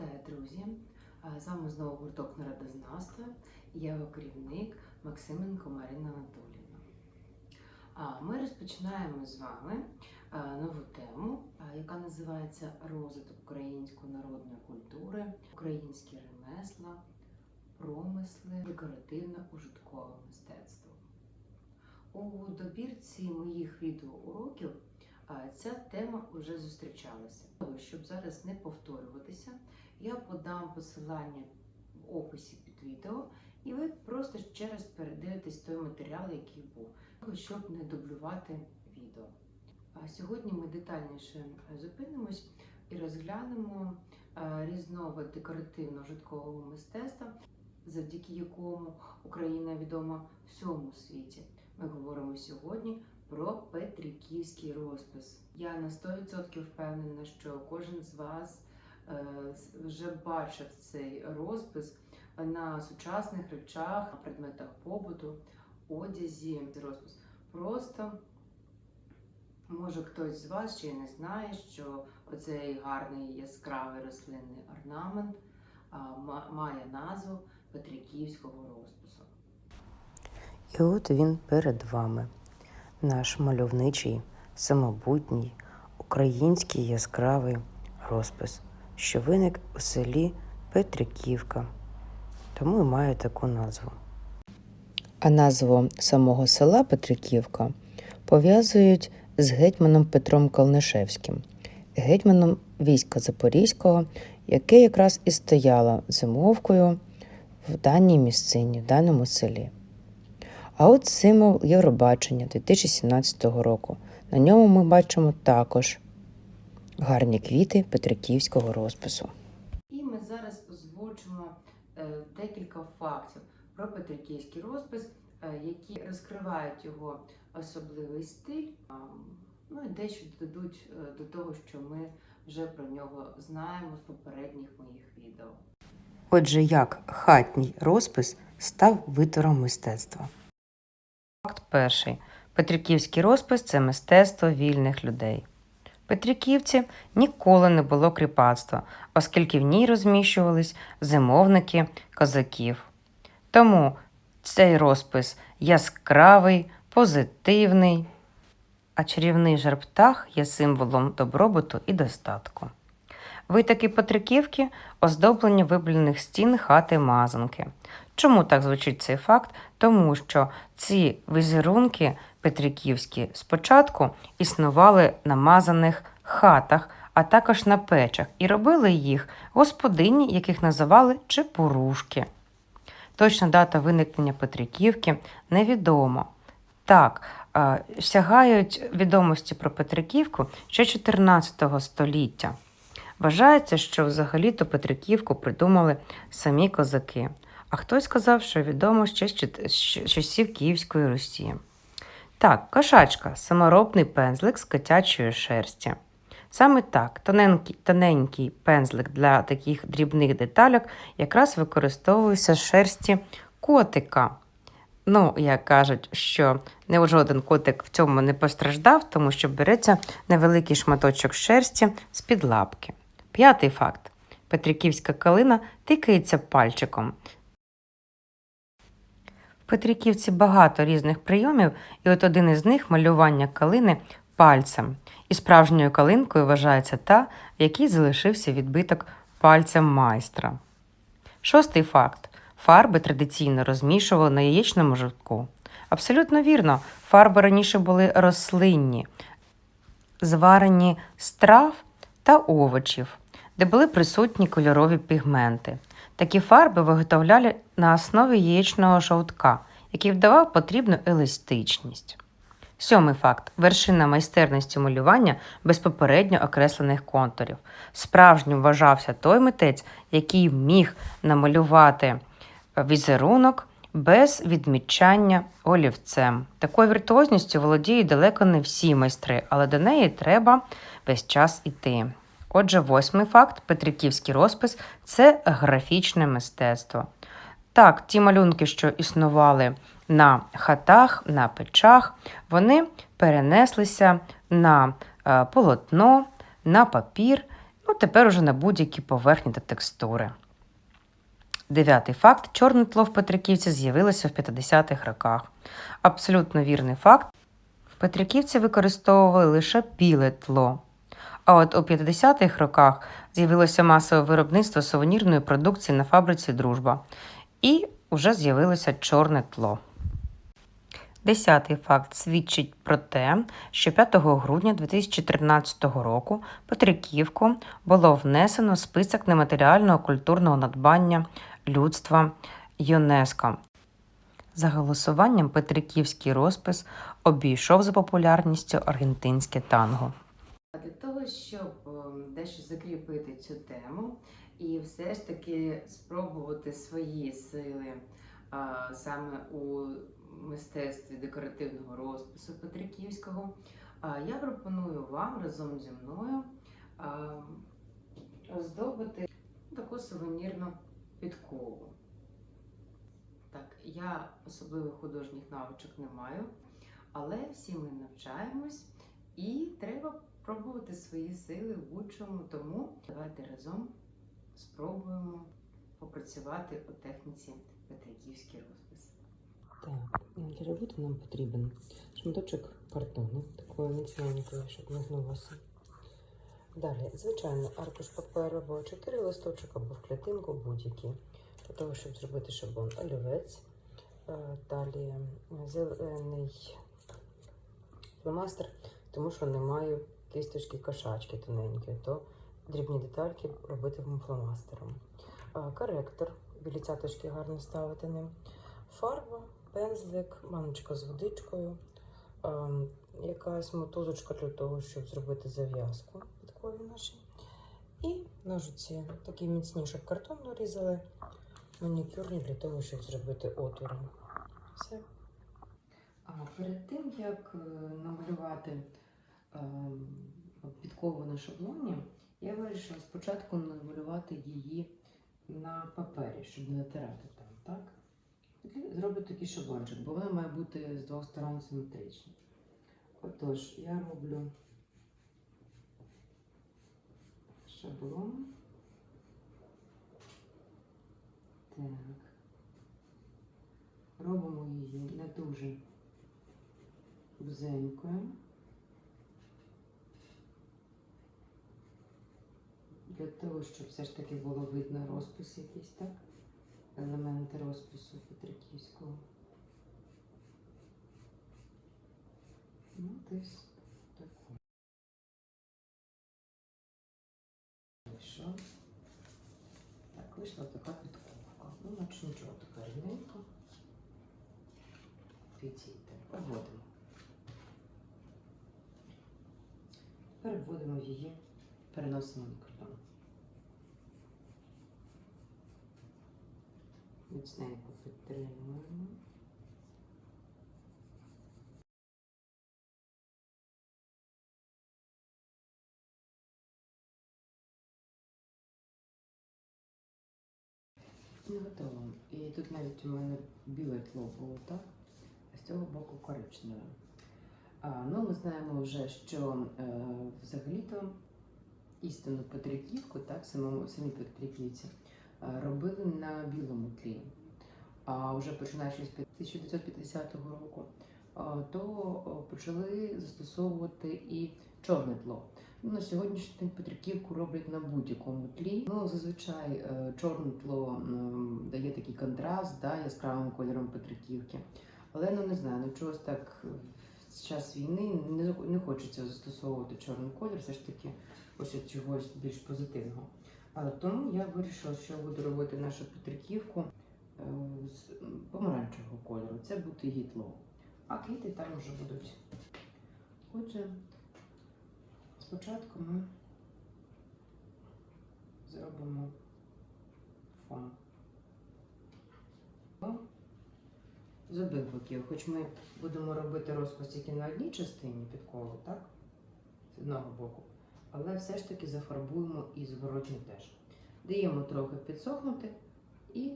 Вітаю, друзі! З вами знову гурток народознавства. і Я його керівник Максименко Марина Анатоліївна. А, Ми розпочинаємо з вами нову тему, яка називається Розвиток української народної культури, українські ремесла, промисли, декоративно-ужиткове мистецтво. У добірці моїх відеоуроків ця тема вже зустрічалася. Щоб зараз не повторюватися, я подам посилання в описі під відео, і ви просто ще раз передивитесь той матеріал, який був, щоб не дублювати відео. А сьогодні ми детальніше зупинимось і розглянемо різновид декоративно-житкового мистецтва, завдяки якому Україна відома всьому світі. Ми говоримо сьогодні про Петриківський розпис. Я на 100% впевнена, що кожен з вас е, вже бачив цей розпис на сучасних речах, предметах побуту, одязі. Розпис просто може хтось з вас ще й не знає, що оцей гарний яскравий рослинний орнамент має назву Петриківського розпису. І от він перед вами, наш мальовничий, самобутній, український яскравий розпис, що виник у селі Петриківка, тому і має таку назву. А назву самого села Петриківка пов'язують з гетьманом Петром Калнишевським, гетьманом війська Запорізького, яке якраз і стояло зимовкою в даній місцині, в даному селі. А от символ Євробачення 2017 року. На ньому ми бачимо також гарні квіти Петриківського розпису. І ми зараз озвучимо е, декілька фактів про Петриківський розпис, е, які розкривають його особливий стиль, ну і дещо додадуть е, до того, що ми вже про нього знаємо з попередніх моїх відео. Отже, як хатній розпис став витвором мистецтва. Факт перший. Петриківський розпис це мистецтво вільних людей. Петриківці ніколи не було кріпацтва, оскільки в ній розміщувались зимовники козаків. Тому цей розпис яскравий, позитивний, а чарівний жерптах є символом добробуту і достатку. Витоки Петриківки оздоблені виблюних стін хати мазанки. Чому так звучить цей факт? Тому що ці візерунки Петриківські спочатку існували на мазаних хатах, а також на печах, і робили їх господині, яких називали чепурушки. Точна дата виникнення Петриківки невідома. Так, е, сягають відомості про Петриківку ще 14 століття. Вважається, що взагалі-то Петриківку придумали самі козаки, а хтось сказав, що відомо ще з часів Київської Русі. Так, кошачка саморобний пензлик з котячої шерсті. Саме так, тоненький, тоненький пензлик для таких дрібних деталек якраз використовується з шерсті котика. Ну, як кажуть, що не жоден котик в цьому не постраждав, тому що береться невеликий шматочок шерсті з-під лапки. П'ятий факт. Петриківська калина тикається пальчиком. В Петриківці багато різних прийомів, і от один із них малювання калини пальцем. І справжньою калинкою вважається та, в якій залишився відбиток пальцем майстра. Шостий факт. Фарби традиційно розмішували на яєчному жовтку. Абсолютно вірно, фарби раніше були рослинні, зварені з трав та овочів, де були присутні кольорові пігменти. Такі фарби виготовляли на основі яєчного жовтка, який вдавав потрібну еластичність. Сьомий факт вершина майстерності малювання без попередньо окреслених контурів. Справжнім вважався той митець, який міг намалювати візерунок без відмічання олівцем. Такою віртуозністю володіють далеко не всі майстри, але до неї треба весь час іти. Отже, восьмий факт Петриківський розпис це графічне мистецтво. Так, ті малюнки, що існували на хатах, на печах, вони перенеслися на е, полотно, на папір Ну, тепер уже на будь-які поверхні та текстури. Дев'ятий факт: чорне тло в Петриківці з'явилося в 50-х роках. Абсолютно вірний факт. В Петриківці використовували лише біле тло. А от у 50-х роках з'явилося масове виробництво сувенірної продукції на фабриці Дружба. І вже з'явилося чорне тло. Десятий факт свідчить про те, що 5 грудня 2013 року Петриківку було внесено в список нематеріального культурного надбання людства ЮНЕСКО. За голосуванням Петриківський розпис обійшов за популярністю аргентинське танго. Для того, щоб ем, дещо закріпити цю тему і все ж таки спробувати свої сили саме у мистецтві декоративного розпису Петриківського, я пропоную вам разом зі мною а, оздобити таку сувенірну підкову. Так, я особливих художніх навичок не маю, але всі ми навчаємось. І треба пробувати свої сили в будь-чому. Тому давайте разом спробуємо попрацювати у техніці Петриківський розпис. Так, для роботи нам потрібен шматочок картону, такої міцненької, щоб не гнулося. Далі, звичайно, аркуш паперу або 4 листочок або в клітинку будь-які. Для того, щоб зробити шаблон олівець. Е, Далі зелений фломастер, тому що не маю кисточки кошачки тоненькі, то дрібні детальки робити фломастером. Коректор, білі цяточки гарно ставити ним. Фарба, пензлик, баночка з водичкою, якась мотузочка для того, щоб зробити зав'язку підкові нашій. І ножиці такі міцні, картон нарізали, манікюрні для того, щоб зробити отвори. Все. А перед тим як е, намалювати підкову на шаблоні, я вирішила спочатку намалювати її на папері, щоб не натирати там, так? Зроблю такий шаблончик, бо вона має бути з двох сторон симетрична. Отож, я роблю шаблон. Так. Робимо її не дуже вузенькою. Для того, щоб все ж таки було видно розпис якийсь, так? Елементи розпису Петриківського. Ну, десь таку. Вийшов. Так, вийшла така підковка. Ну, наче нічого, така рівненька. Підійде. Обводимо. Тепер вводимо її, переносимо на Міцненько підтримуємо. Ну, готово. І тут навіть у мене біле тло було, так? А з цього боку коричневе. А, ну, ми знаємо вже, що е, взагалі-то істинну Петриківку, так, самому, самі Петриківці, е, робили на білому тлі. Вже починаючи з 1950 року, то почали застосовувати і чорне тло. Ну, на сьогоднішній день Петриківку роблять на будь-якому тлі. Ну, зазвичай е, чорне тло дає такий контраст да, яскравим кольором Петриківки. Але ну не знаю, ну чогось так в час війни не, не хочеться застосовувати чорний колір, все ж таки ось чогось більш позитивного. А, тому я вирішила, що буду робити нашу Петриківку з помаранчевого кольору. Це буде її тло. А квіти там вже будуть. Отже, спочатку ми зробимо фон. З обох боків, хоч ми будемо робити розпис тільки на одній частині підкови, так? З одного боку. Але все ж таки зафарбуємо і зворотню теж. Даємо трохи підсохнути і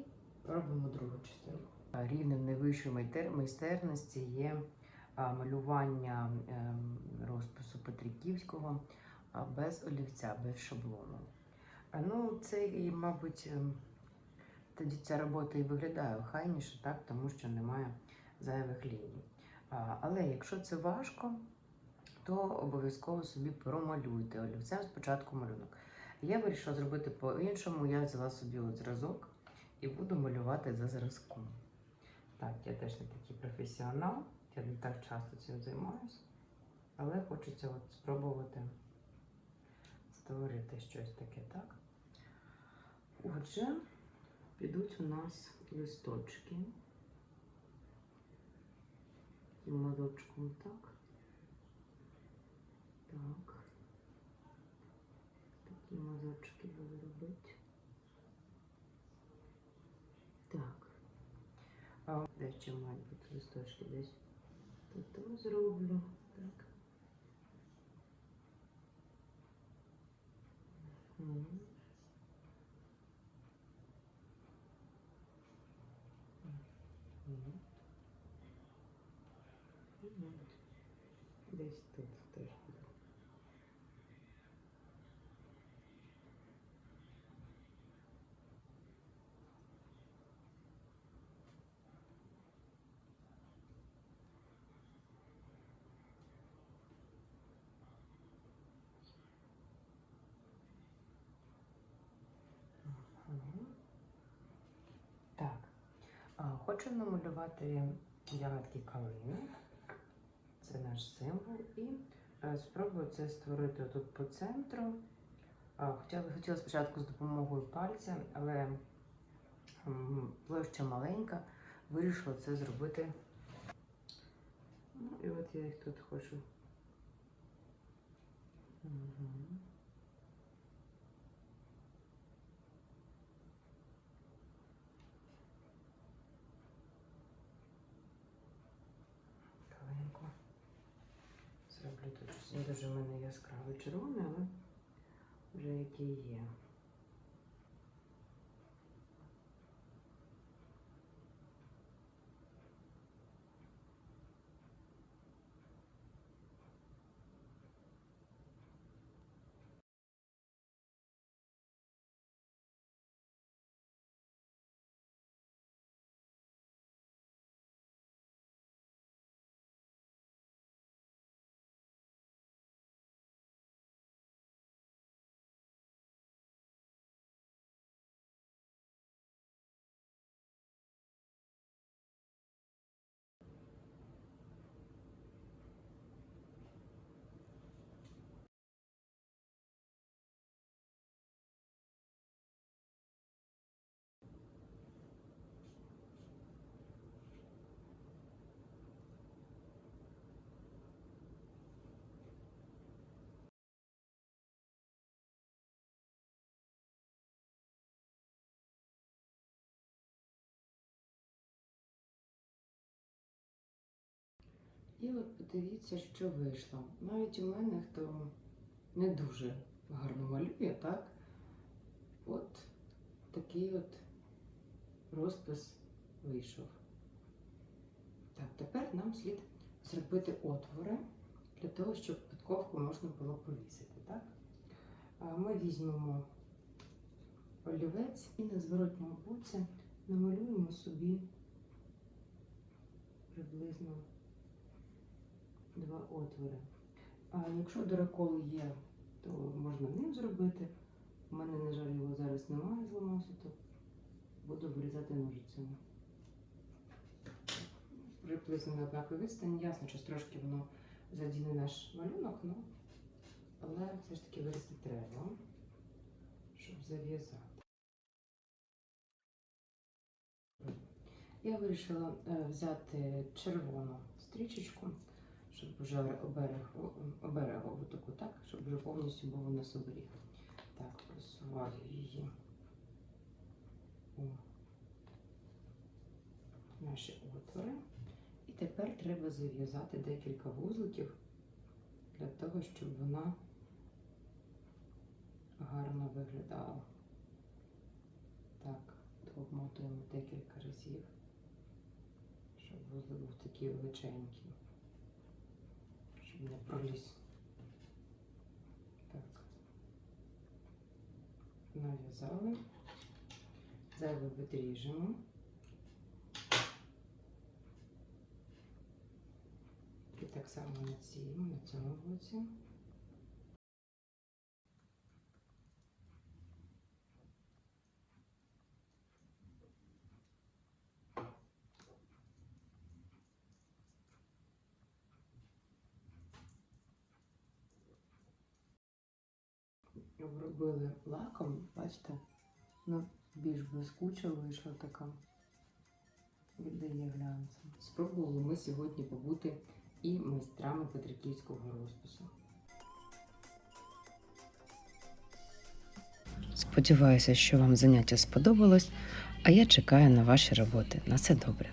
робимо другу частину. Рівнем найвищої майстерності є малювання ем, розпису Петриківського без олівця, без шаблону. Ну, це, мабуть, ем, тоді ця робота і виглядає охайніше, так, тому що немає зайвих ліній. Але якщо це важко, то обов'язково собі промалюйте олівцем спочатку малюнок. Я вирішила зробити по-іншому. Я взяла собі от зразок і буду малювати за зразком. Так, я теж не такий професіонал, я не так часто цим займаюся, але хочеться от спробувати створити щось таке, так? Отже, підуть у нас листочки. Молочком, так. Так. Такі мазочки буду А ще мають бути листочки десь? Тут зроблю. Так. Десь тут Хочу намалювати ягодки калини. Це наш символ. І е, спробую це створити тут по центру. Хотіла, хотіла спочатку з допомогою пальця, але площа маленька. Вирішила це зробити. Ну і от я їх тут хочу. Мгм. Калинку. Зроблю тут щось. Не дуже в мене яскравий червоний, але вже який є. І от подивіться, що вийшло. Навіть у мене, хто не дуже гарно малює, так? От такий от розпис вийшов. Так, тепер нам слід зробити отвори для того, щоб підковку можна було повісити, так? Ми візьмемо олівець і на зворотньому боці намалюємо собі приблизно два отвори. А якщо дирокол є, то можна ним зробити. У мене, на жаль, його зараз немає, зламався, то буду вирізати ножицями. Приблизно на однаковій відстані. Ясно, що трошки воно задіне наш малюнок, ну, але все ж таки вирізати треба, щоб зав'язати. Я вирішила е, взяти червону стрічечку, щоб вже оберег, оберегову таку, так, щоб вже повністю був у нас. Так, просуваю її у наші отвори. І тепер треба зав'язати декілька вузликів для того, щоб вона гарно виглядала. Так, обмотуємо декілька разів, щоб вузлик був такий величенький, не пролізь. Так, нав'язали, Зайву відріжемо. І так само на цій, на цьому боці. Обробили лаком, бачите, ну, більш блискуча вийшла така. Віддає глянцем. Спробували ми сьогодні побути і майстрами Петриківського розпису. Сподіваюся, що вам заняття сподобалось, а я чекаю на ваші роботи. На все добре.